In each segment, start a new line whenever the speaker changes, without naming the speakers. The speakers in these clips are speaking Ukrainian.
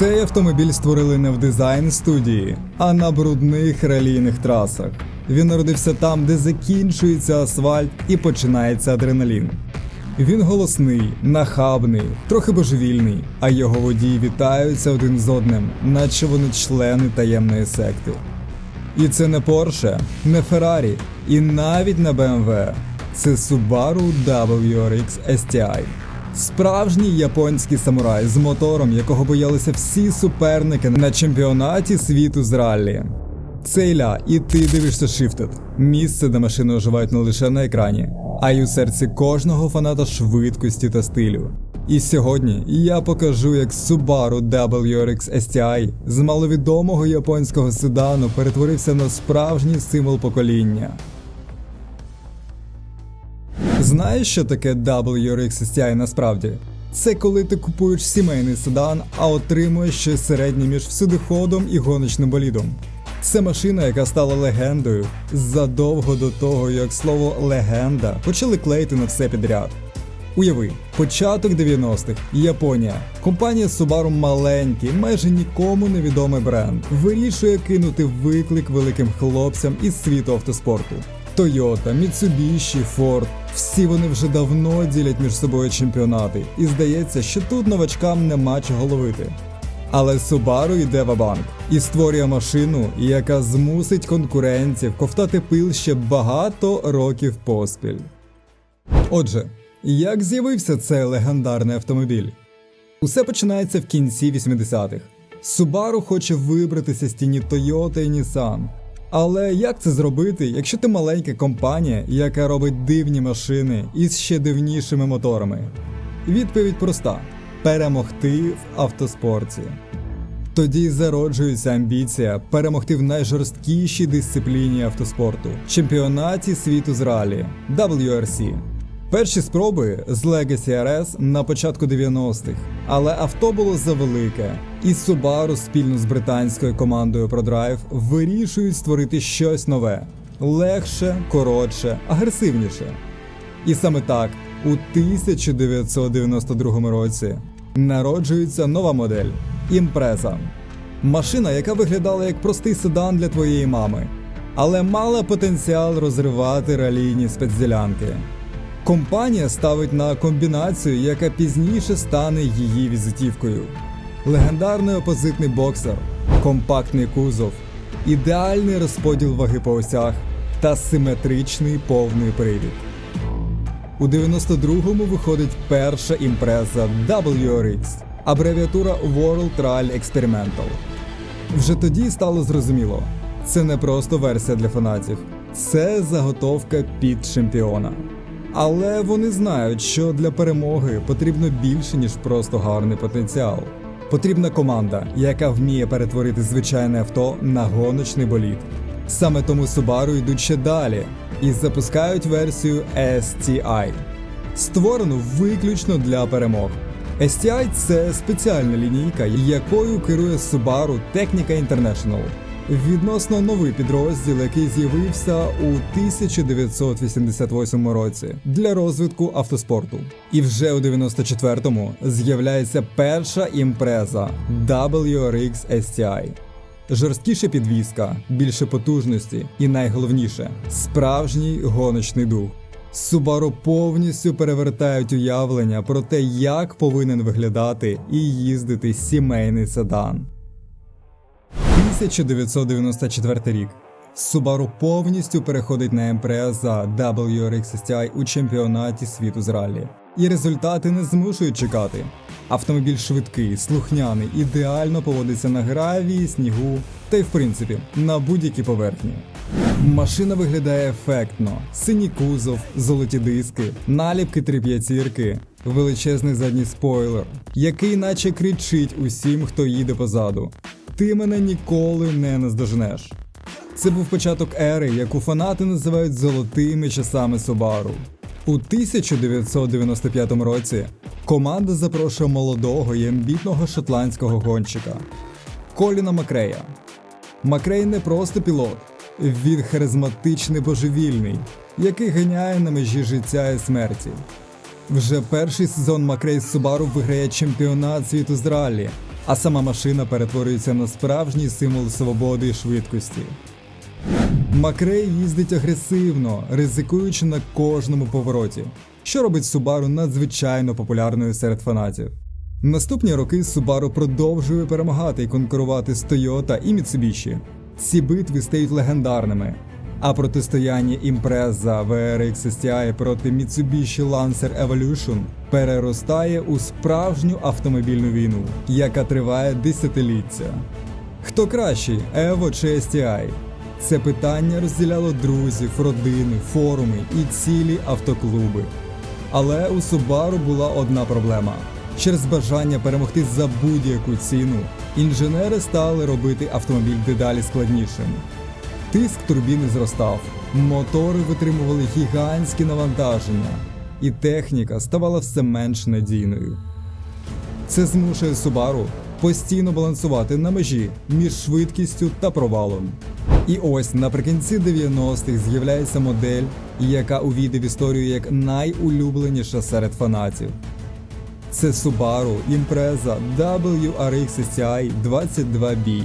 Цей автомобіль створили не в дизайн студії, а на брудних ралійних трасах. Він народився там, де закінчується асфальт і починається адреналін. Він голосний, нахабний, трохи божевільний, а його водії вітаються один з одним, наче вони члени таємної секти. І це не Porsche, не Ferrari і навіть не BMW. Це Subaru WRX STI. Справжній японський самурай з мотором, якого боялися всі суперники на чемпіонаті світу з раллі. Це Ілля, і ти дивишся Shifted. Місце, де машини оживають не лише на екрані, а й у серці кожного фаната швидкості та стилю. І сьогодні я покажу, як Subaru WRX STI з маловідомого японського седану перетворився на справжній символ покоління. Знаєш, що таке WRX STI насправді? Це коли ти купуєш сімейний седан, а отримуєш щось середнє між всюдиходом і гоночним болідом. Це машина, яка стала легендою задовго до того, як слово легенда почали клеїти на все підряд. Уяви, початок 90-х, Японія. Компанія Subaru маленький, майже нікому невідомий бренд, вирішує кинути виклик великим хлопцям із світу автоспорту. Toyota, Mitsubishi, Ford – всі вони вже давно ділять між собою чемпіонати, і здається, що тут новачкам нема чого ловити. Але Subaru йде в банк і створює машину, яка змусить конкурентів ковтати пил ще багато років поспіль. Отже, як з'явився цей легендарний автомобіль? Усе починається в кінці 80-х. Subaru хоче вибратися з тіні Toyota і Nissan. Але як це зробити, якщо ти маленька компанія, яка робить дивні машини із ще дивнішими моторами? Відповідь проста: перемогти в автоспорті. Тоді зароджується амбіція перемогти в найжорсткішій дисципліні автоспорту чемпіонаті світу з ралі WRC. Перші спроби з Legacy RS на початку 90-х, але авто було завелике, і Subaru спільно з британською командою ProDrive вирішують створити щось нове, легше, коротше, агресивніше. І саме так, у 1992 році народжується нова модель Імпреза. Машина, яка виглядала як простий седан для твоєї мами, але мала потенціал розривати ралійні спецділянки. Компанія ставить на комбінацію, яка пізніше стане її візитівкою. Легендарний опозитний боксер, компактний кузов, ідеальний розподіл ваги по осях та симетричний повний привід. У 92-му виходить перша імпреза WRX, абревіатура World Rally Experimental. Вже тоді стало зрозуміло, це не просто версія для фанатів, це заготовка під чемпіона. Але вони знають, що для перемоги потрібно більше, ніж просто гарний потенціал. Потрібна команда, яка вміє перетворити звичайне авто на гоночний болід. Саме тому Subaru йдуть ще далі і запускають версію STI, створену виключно для перемог. STI – це спеціальна лінійка, якою керує Subaru Technica International. Відносно новий підрозділ, який з'явився у 1988 році для розвитку автоспорту. І вже у 94-му з'являється перша імпреза WRX STI. Жорсткіша підвізка, більше потужності і найголовніше справжній гоночний дух. Subaru повністю перевертають уявлення про те, як повинен виглядати і їздити сімейний седан. 1994 рік. Subaru повністю переходить на імпреза WRX STI у чемпіонаті світу з раллі. І результати не змушують чекати. Автомобіль швидкий, слухняний, ідеально поводиться на гравії, снігу та й в принципі на будь-якій поверхні. Машина виглядає ефектно: синій кузов, золоті диски, наліпки три п'ятірки, величезний задній спойлер, який наче кричить усім, хто їде позаду. Ти мене ніколи не наздожнеш. Це був початок ери, яку фанати називають золотими часами Subaru. У 1995 році команда запрошує молодого і амбітного шотландського гонщика Коліна Макрея. Макрей не просто пілот, він харизматичний божевільний, який ганяє на межі життя і смерті. Вже перший сезон Макрей з Subaru виграє чемпіонат світу з раллі, а сама машина перетворюється на справжній символ свободи і швидкості. Макрей їздить агресивно, ризикуючи на кожному повороті, що робить Subaru надзвичайно популярною серед фанатів. Наступні роки Subaru продовжує перемагати і конкурувати з Toyota і Mitsubishi. Ці битви стають легендарними. А протистояння імпреза VRX STI проти Mitsubishi Lancer Evolution переростає у справжню автомобільну війну, яка триває десятиліття. Хто кращий, Evo чи STI? Це питання розділяло друзів, родини, форуми і цілі автоклуби. Але у Subaru була одна проблема. Через бажання перемогти за будь-яку ціну інженери стали робити автомобіль дедалі складнішим. Тиск турбіни зростав, мотори витримували гігантські навантаження, і техніка ставала все менш надійною. Це змушує Subaru постійно балансувати на межі між швидкістю та провалом. І ось наприкінці 90-х з'являється модель, яка увійде в історію як найулюбленіша серед фанатів. Це Subaru Impreza WRX STI 22B.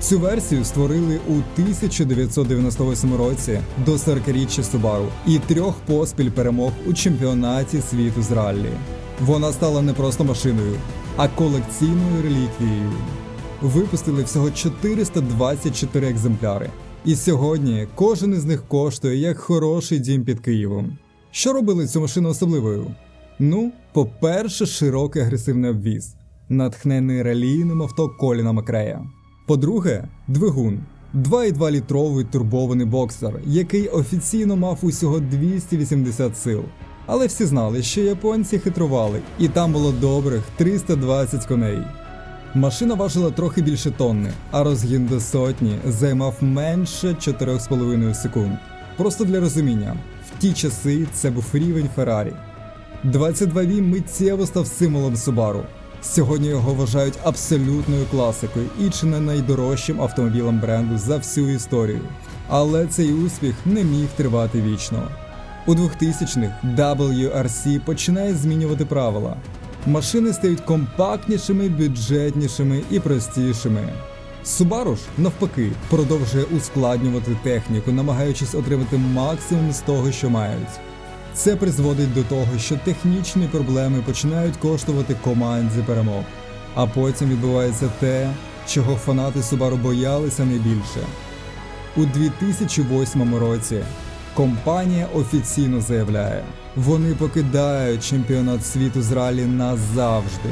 Цю версію створили у 1998 році до 40-річчя Subaru і трьох поспіль перемог у чемпіонаті світу з раллі. Вона стала не просто машиною, а колекційною реліквією. Випустили всього 424 екземпляри. І сьогодні кожен із них коштує як хороший дім під Києвом. Що робили цю машину особливою? Ну, по-перше, широкий агресивний обвіз, натхнений ралійним авто Коліна Макрея. По-друге, двигун. 2,2 літровий турбований боксер, який офіційно мав усього 280 сил. Але всі знали, що японці хитрували, і там було добрих 320 коней. Машина важила трохи більше тонни, а розгін до сотні займав менше 4,5 секунд. Просто для розуміння, в ті часи це був рівень Феррарі. 22V миттєво став символом Subaru. Сьогодні його вважають абсолютною класикою і чи не найдорожчим автомобілем бренду за всю історію. Але цей успіх не міг тривати вічно. У 2000-х WRC починає змінювати правила. Машини стають компактнішими, бюджетнішими і простішими. Subaru ж, навпаки, продовжує ускладнювати техніку, намагаючись отримати максимум з того, що мають. Це призводить до того, що технічні проблеми починають коштувати команді перемог. А потім відбувається те, чого фанати Subaru боялися найбільше. У 2008 році компанія офіційно заявляє, вони покидають чемпіонат світу з ралі назавжди.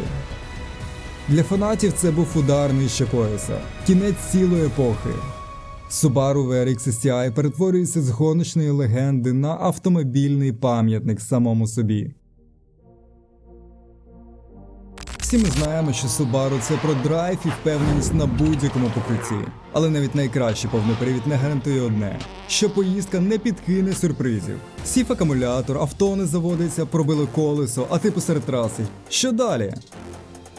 Для фанатів це був удар нижче пояса, кінець цілої епохи. Subaru VRX STI перетворюється з гоночної легенди на автомобільний пам'ятник самому собі. Всі ми знаємо, що Subaru це про драйв і впевненість на будь-якому покритті. Але навіть найкращий повний привід не гарантує одне: що поїздка не підкине сюрпризів. Сів акумулятор, авто не заводиться, пробили колесо, а ти посеред траси. Що далі?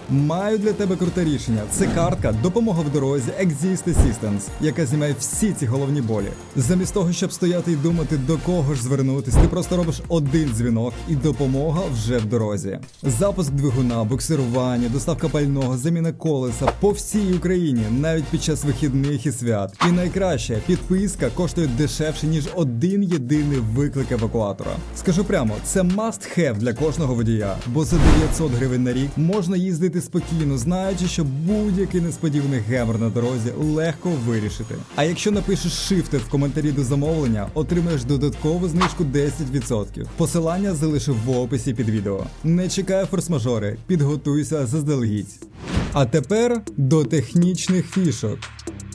Маю для тебе круте рішення. Це картка допомога в дорозі Exist Assistance, яка знімає всі ці головні болі. Замість того, щоб стояти і думати, до кого ж звернутись, ти просто робиш один дзвінок, і допомога вже в дорозі. Запуск двигуна, буксирування, доставка пального, заміна колеса по всій Україні, навіть під час вихідних і свят. І найкраще підписка коштує дешевше ніж один єдиний виклик евакуатора. Скажу прямо, це must have для кожного водія, бо за 900 гривень на рік можна їздити спокійно, знаючи, що будь-який несподіваний гемор на дорозі легко вирішити. А якщо напишеш Shifted в коментарі до замовлення, отримаєш додаткову знижку 10%. Посилання залишив в описі під відео. Не чекай форс-мажори, підготуйся заздалегідь. А тепер до технічних фішок.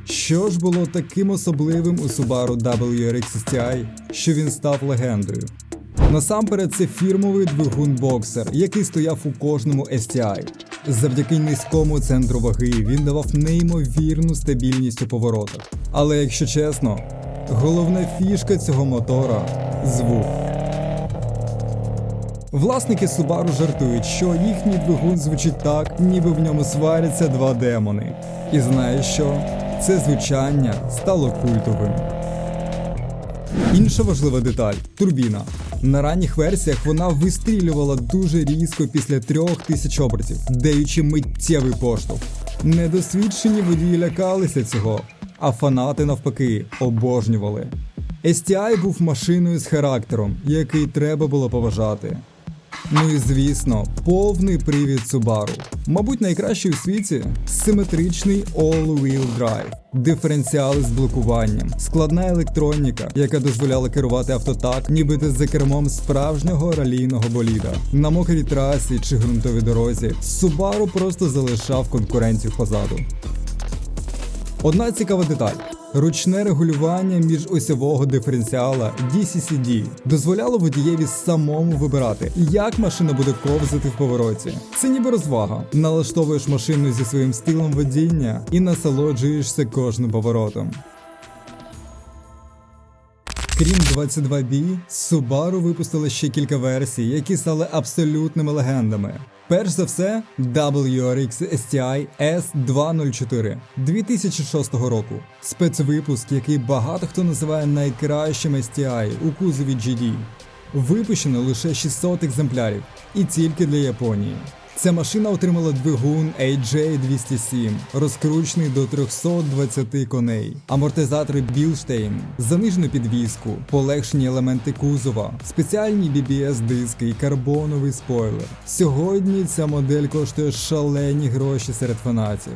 Що ж було таким особливим у Subaru WRX STI, що він став легендою? Насамперед, це фірмовий двигун боксер, який стояв у кожному STI. Завдяки низькому центру ваги він давав неймовірну стабільність у поворотах. Але якщо чесно, головна фішка цього мотора звук. Власники Subaru жартують, що їхній двигун звучить так, ніби в ньому сваряться два демони. І знаєш що? Це звучання стало культовим. Інша важлива деталь турбіна. На ранніх версіях вона вистрілювала дуже різко після 3000 обертів, даючи миттєвий поштовх. Недосвідчені водії лякалися цього, а фанати навпаки обожнювали. STI був машиною з характером, який треба було поважати. Ну і звісно, повний привід Subaru. Мабуть, найкращий у світі симетричний all-wheel drive, диференціали з блокуванням, складна електроніка, яка дозволяла керувати авто так, ніби ти за кермом справжнього ралійного боліда. На мокрій трасі чи ґрунтовій дорозі Subaru просто залишав конкуренцію позаду. Одна цікава деталь. Ручне регулювання міжосьового диференціала DCCD дозволяло водієві самому вибирати, як машина буде ковзати в повороті. Це ніби розвага. Налаштовуєш машину зі своїм стилем водіння і насолоджуєшся кожним поворотом. Крім 22B, Subaru випустили ще кілька версій, які стали абсолютними легендами. Перш за все, WRX STI S204 2006 року. Спецвипуск, який багато хто називає найкращим STI у кузові GD. Випущено лише 600 екземплярів і тільки для Японії. Ця машина отримала двигун AJ207, розкручений до 320 коней, амортизатори Білштейн, занижену підвіску, полегшені елементи кузова, спеціальні BBS диски і карбоновий спойлер. Сьогодні ця модель коштує шалені гроші серед фанатів.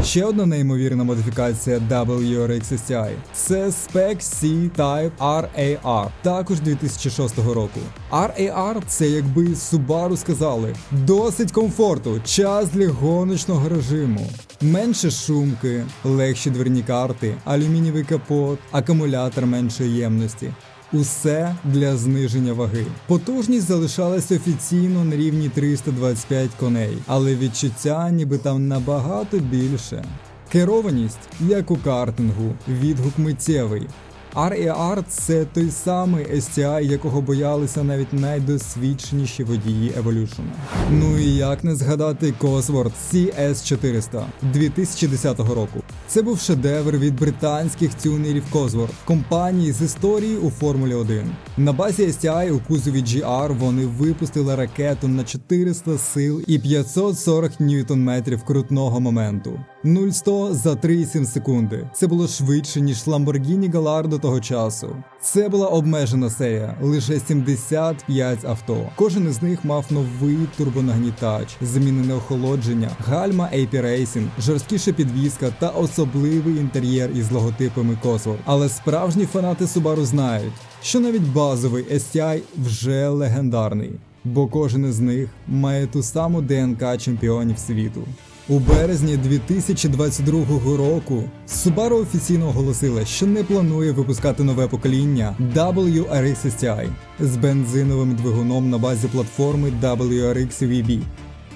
Ще одна неймовірна модифікація WRX STI – це Spec C Type RAR, також 2006 року. RAR – це якби Subaru сказали: досить комфорту, час для гоночного режиму. Менше шумки, легші дверні карти, алюмінієвий капот, акумулятор меншої ємності. Усе для зниження ваги. Потужність залишалась офіційно на рівні 325 коней, але відчуття ніби там набагато більше. Керованість, як у картингу, відгук миттєвий. RER – це той самий STI, якого боялися навіть найдосвідченіші водії Evolution. Ну і як не згадати Cosworth CS400 2010 року. Це був шедевр від британських тюнерів Cosworth, компанії з історії у Формулі 1. На базі STI у кузові GR вони випустили ракету на 400 сил і 540 ньютон-метрів крутного моменту. 0-100 за 3,7 секунди. Це було швидше, ніж Lamborghini Gallardo того часу. Це була обмежена серія, лише 75 авто. Кожен із них мав новий турбонагнітач, змінене охолодження, гальма AP Racing, жорсткіша підвізка та особливий інтер'єр із логотипами Cosworth. Але справжні фанати Subaru знають, що навіть базовий STI вже легендарний, бо кожен із них має ту саму ДНК чемпіонів світу. У березні 2022 року Subaru офіційно оголосила, що не планує випускати нове покоління WRX STI з бензиновим двигуном на базі платформи WRX VB.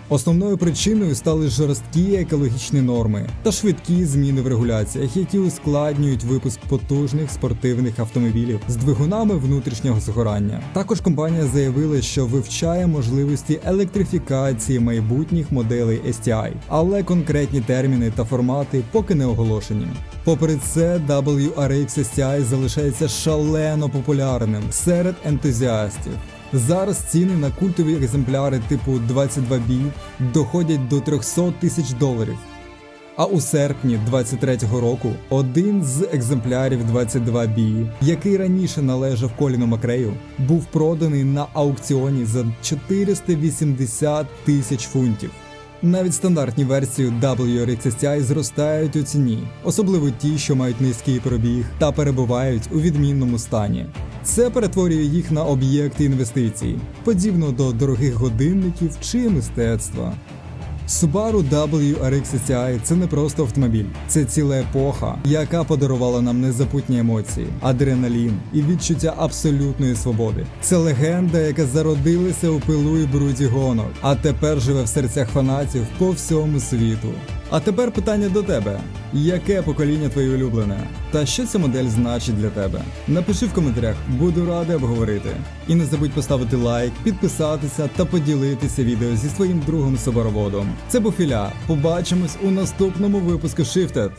Основною причиною стали жорсткі екологічні норми та швидкі зміни в регуляціях, які ускладнюють випуск потужних спортивних автомобілів з двигунами внутрішнього згорання. Також компанія заявила, що вивчає можливості електрифікації майбутніх моделей STI, але конкретні терміни та формати поки не оголошені. Попри це, WRX STI залишається шалено популярним серед ентузіастів. Зараз ціни на культові екземпляри типу 22B доходять до 300 тисяч доларів. А у серпні 23-го року один з екземплярів 22B, який раніше належав Коліну Макрею, був проданий на аукціоні за 480 тисяч фунтів. Навіть стандартні версії WRX зростають у ціні, особливо ті, що мають низький пробіг та перебувають у відмінному стані. Це перетворює їх на об'єкти інвестицій, подібно до дорогих годинників чи мистецтва. Subaru WRX STI – це не просто автомобіль, це ціла епоха, яка подарувала нам незапутні емоції, адреналін і відчуття абсолютної свободи. Це легенда, яка зародилася у пилу і бруді гонок, а тепер живе в серцях фанатів по всьому світу. А тепер питання до тебе: яке покоління твоє улюблене? Та що ця модель значить для тебе? Напиши в коментарях, буду радий обговорити. І не забудь поставити лайк, підписатися та поділитися відео зі своїм другом собороводом. Це був Філя. Побачимось у наступному випуску Shifted.